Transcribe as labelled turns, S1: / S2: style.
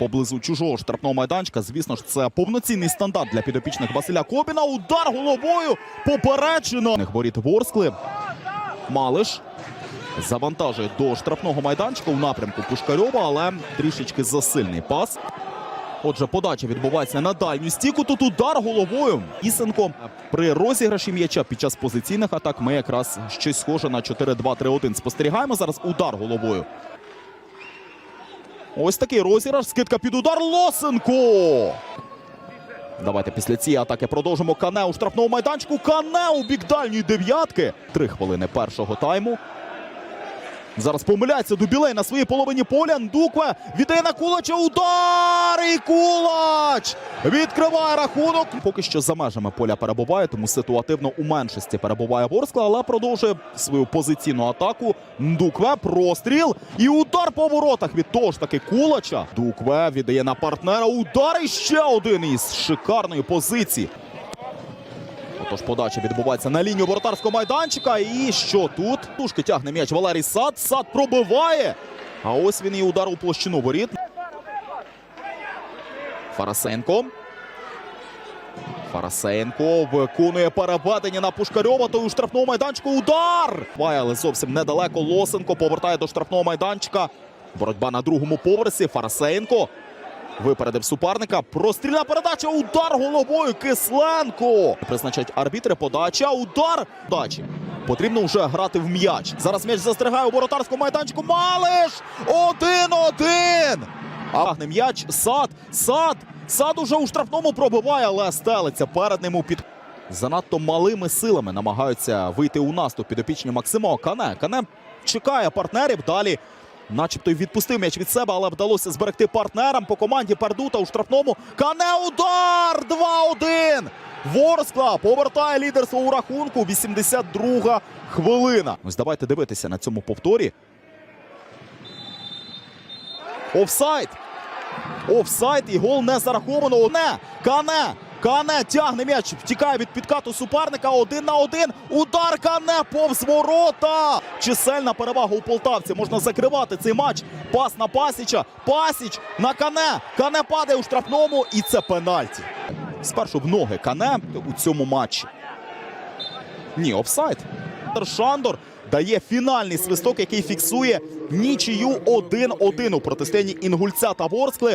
S1: поблизу чужого штрафного майданчика. Звісно ж, це повноцінний стандарт для підопічних Василя Кобіна. Удар головою попереджено. Воріт Ворскли. Малиш завантажує до штрафного майданчика у напрямку Пушкарьова, але трішечки засильний пас. Отже, подача відбувається на дальню стіку. Тут удар головою. Ісенко при розіграші м'яча під час позиційних атак ми якраз щось схоже на 4-2-3-1 спостерігаємо. Зараз удар головою. Ось такий розіграш. Скидка під удар Лосенко. Давайте після цієї атаки продовжимо Кане у штрафному майданчику. Кане у бік дальньої дев'ятки. Три хвилини першого тайму. Зараз помиляється Дубілей на своїй половині поля. Ндукве віддає на Кулача. Удар! І Кулач! Відкриває рахунок. Поки що за межами поля перебуває, тому ситуативно у меншості перебуває Ворскла, але продовжує свою позиційну атаку. Ндукве простріл і удар по воротах від того ж таки Кулача. Дукве віддає на партнера. Удар і ще один із шикарної позиції. Отож подача відбувається на лінію воротарського майданчика. І що тут? Тушки тягне м'яч Валерій Сад. Сад пробиває. А ось він і удар у площину воріт. Фарасенко. Фарасенко виконує переведення на Пушкарьова. Той у штрафному майданчику. Удар! Але зовсім недалеко. Лосенко повертає до штрафного майданчика. Боротьба на другому поверсі. Фарасенко. Випередив суперника. Прострільна передача. Удар головою. Кисленко. Призначають арбітри. Подача. Удар. Дачі. Потрібно вже грати в м'яч. Зараз м'яч застрягає у воротарському майданчику. Малиш! Один-один! Агне м'яч. Сад. Сад. Сад уже у штрафному пробиває, але стелиться перед ним у під. Занадто малими силами намагаються вийти у наступ підопічні Максимо Кане. Кане чекає партнерів. Далі Начебто й відпустив м'яч від себе, але вдалося зберегти партнерам по команді Пердута у штрафному. Кане удар! 2-1! Ворскла повертає лідерство у рахунку. 82 хвилина. Ось давайте дивитися на цьому повторі. Офсайд. Офсайд і гол не зараховано. Не! Кане! Кане тягне м'яч, втікає від підкату суперника. Один на один. Удар Кане повз ворота. Чисельна перевага у полтавці. Можна закривати цей матч. Пас на Пасіча. Пасіч на Кане. Кане падає у штрафному. І це пенальті. Спершу в ноги Кане у цьому матчі. Ні, офсайд. Шандор дає фінальний свисток, який фіксує нічию 1-1 у протистоянні Інгульця та Ворскли.